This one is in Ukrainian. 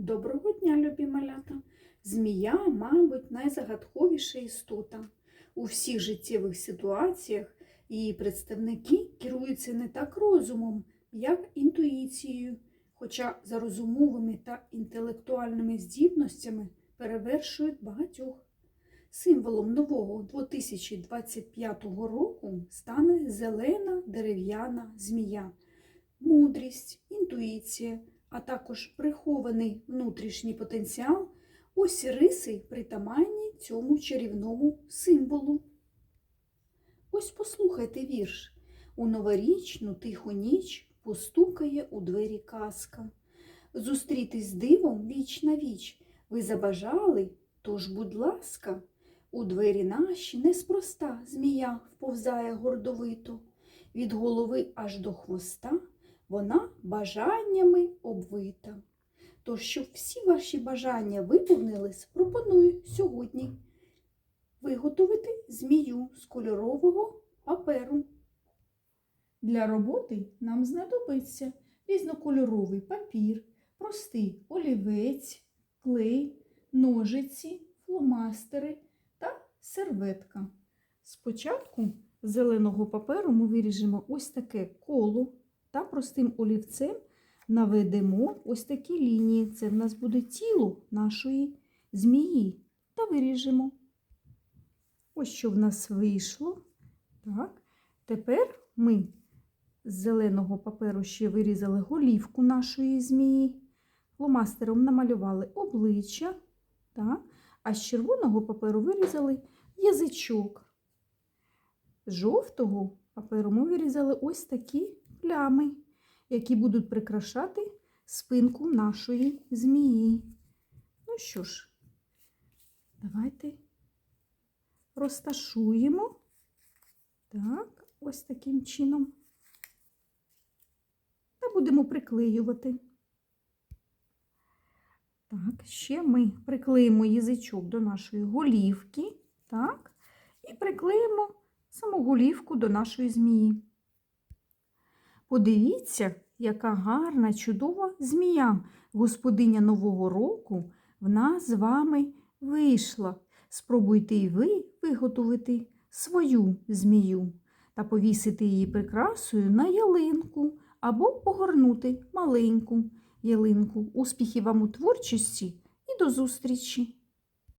Доброго дня, любі малята! Змія, мабуть, найзагадковіша істота. У всіх життєвих ситуаціях її представники керуються не так розумом, як інтуїцією, хоча за розумовими та інтелектуальними здібностями перевершують багатьох. Символом нового 2025 року стане зелена дерев'яна змія, мудрість, інтуїція, а також прихований внутрішній потенціал ось риси притаманні цьому чарівному символу. Ось послухайте вірш. У новорічну тиху ніч постукає у двері казка. Зустрітись з дивом віч на віч. Ви забажали, тож, будь ласка, у двері наші неспроста змія вповзає гордовито. Від голови аж до хвоста вона бажаннями обвита. Тож, щоб всі ваші бажання виповнились, пропоную сьогодні виготовити змію з кольорового паперу. Для роботи нам знадобиться різнокольоровий папір, простий олівець, клей, ножиці, фломастери та серветка. Спочатку з зеленого паперу ми виріжемо ось таке коло та простим олівцем наведемо ось такі лінії. Це в нас буде тіло нашої змії. Та виріжемо. Ось що в нас вийшло. Так. Тепер ми з зеленого паперу ще вирізали голівку нашої змії. Фломастером намалювали обличчя. Так. А з червоного паперу вирізали язичок. З жовтого паперу ми вирізали ось такі плями, які будуть прикрашати спинку нашої змії. Ну що ж, давайте розташуємо. Так, ось таким чином. Та будемо приклеювати. Так, ще ми приклеїмо язичок до нашої голівки. Так, і приклеїмо саму голівку до нашої змії. Подивіться, яка гарна, чудова змія, господиня Нового року в нас з вами вийшла. Спробуйте і ви виготовити свою змію та повісити її прикрасою на ялинку або погорнути маленьку ялинку. Успіхів вам у творчості і до зустрічі!